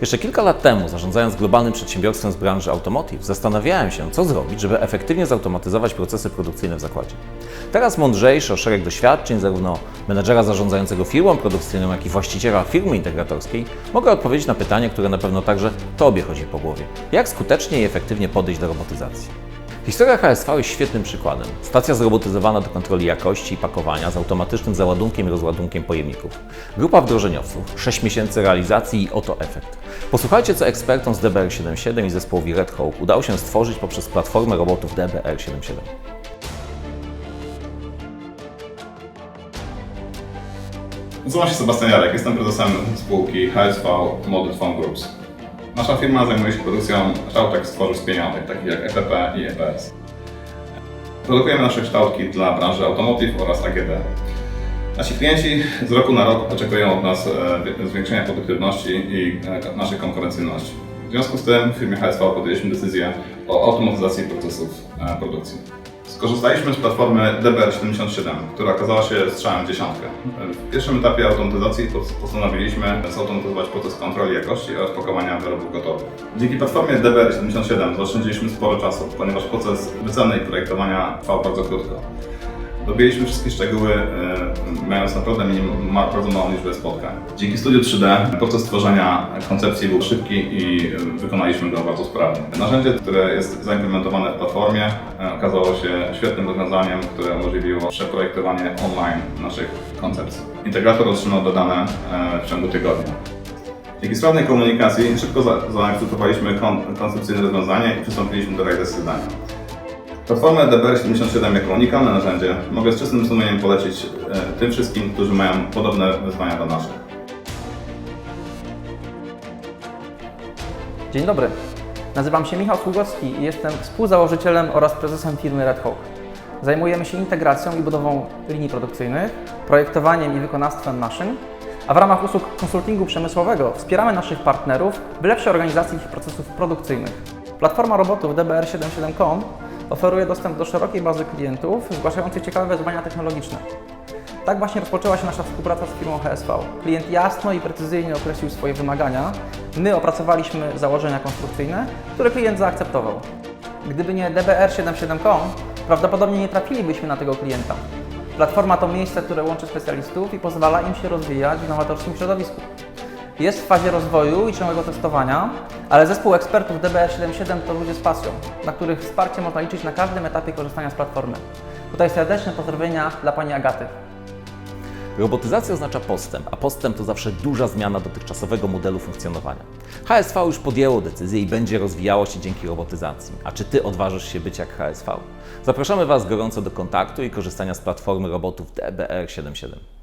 Jeszcze kilka lat temu, zarządzając globalnym przedsiębiorstwem z branży automotive, zastanawiałem się, co zrobić, żeby efektywnie zautomatyzować procesy produkcyjne w zakładzie. Teraz mądrzejszy o szereg doświadczeń, zarówno menedżera zarządzającego firmą produkcyjną, jak i właściciela firmy integratorskiej, mogę odpowiedzieć na pytanie, które na pewno także Tobie chodzi po głowie. Jak skutecznie i efektywnie podejść do robotyzacji? Historia HSV jest świetnym przykładem. Stacja zrobotyzowana do kontroli jakości i pakowania z automatycznym załadunkiem i rozładunkiem pojemników. Grupa wdrożeniowców, 6 miesięcy realizacji i oto efekt. Posłuchajcie, co ekspertom z DBR77 i zespołowi Red Hawk udało się stworzyć poprzez platformę robotów DBR77. Nazywam się Sebastian Jarek, jestem prezesem spółki HSV Model Phone Groups. Nasza firma zajmuje się produkcją kształtek z tworzyw spienianych, takich jak EPP i EPS. Produkujemy nasze kształtki dla branży automotive oraz AGD. Nasi klienci z roku na rok oczekują od nas e, zwiększenia produktywności i e, naszej konkurencyjności. W związku z tym w firmie HSV podjęliśmy decyzję o automatyzacji procesów e, produkcji. Skorzystaliśmy z platformy DBR77, która okazała się strzałem w dziesiątkę. W pierwszym etapie automatyzacji pos- postanowiliśmy zautomatyzować proces kontroli jakości oraz pakowania wyrobów gotowych. Dzięki platformie DBR77 zaoszczędziliśmy sporo czasu, ponieważ proces wyceny i projektowania trwał bardzo krótko. Dobiliśmy wszystkie szczegóły, e, mając naprawdę bardzo małą liczbę spotkań. Dzięki Studiu 3D proces tworzenia koncepcji był szybki i e, wykonaliśmy go bardzo sprawnie. Narzędzie, które jest zaimplementowane w platformie, e, okazało się świetnym rozwiązaniem, które umożliwiło przeprojektowanie online naszych koncepcji. Integrator otrzymał dodane w ciągu tygodnia. Dzięki sprawnej komunikacji szybko za- zaakceptowaliśmy kon- koncepcyjne rozwiązanie i przystąpiliśmy do realizacji zadania. Platformę DBR77 jako unikalne narzędzie mogę z czystym sumieniem polecić e, tym wszystkim, którzy mają podobne wyzwania do naszych. Dzień dobry. Nazywam się Michał Sługocki i jestem współzałożycielem oraz prezesem firmy Red Hawk. Zajmujemy się integracją i budową linii produkcyjnych, projektowaniem i wykonawstwem maszyn, a w ramach usług konsultingu przemysłowego wspieramy naszych partnerów w lepszej organizacji ich procesów produkcyjnych. Platforma robotów DBR77.com oferuje dostęp do szerokiej bazy klientów zgłaszających ciekawe wyzwania technologiczne. Tak właśnie rozpoczęła się nasza współpraca z firmą HSV. Klient jasno i precyzyjnie określił swoje wymagania. My opracowaliśmy założenia konstrukcyjne, które klient zaakceptował. Gdyby nie DBR77.com, prawdopodobnie nie trafilibyśmy na tego klienta. Platforma to miejsce, które łączy specjalistów i pozwala im się rozwijać w nowatorskim środowisku. Jest w fazie rozwoju i ciągłego testowania, ale zespół ekspertów DBR77 to ludzie z pasją, na których wsparcie można liczyć na każdym etapie korzystania z platformy. Tutaj serdeczne pozdrowienia dla Pani Agaty. Robotyzacja oznacza postęp, a postęp to zawsze duża zmiana dotychczasowego modelu funkcjonowania. HSV już podjęło decyzję i będzie rozwijało się dzięki robotyzacji. A czy Ty odważysz się być jak HSV? Zapraszamy Was gorąco do kontaktu i korzystania z platformy robotów DBR77.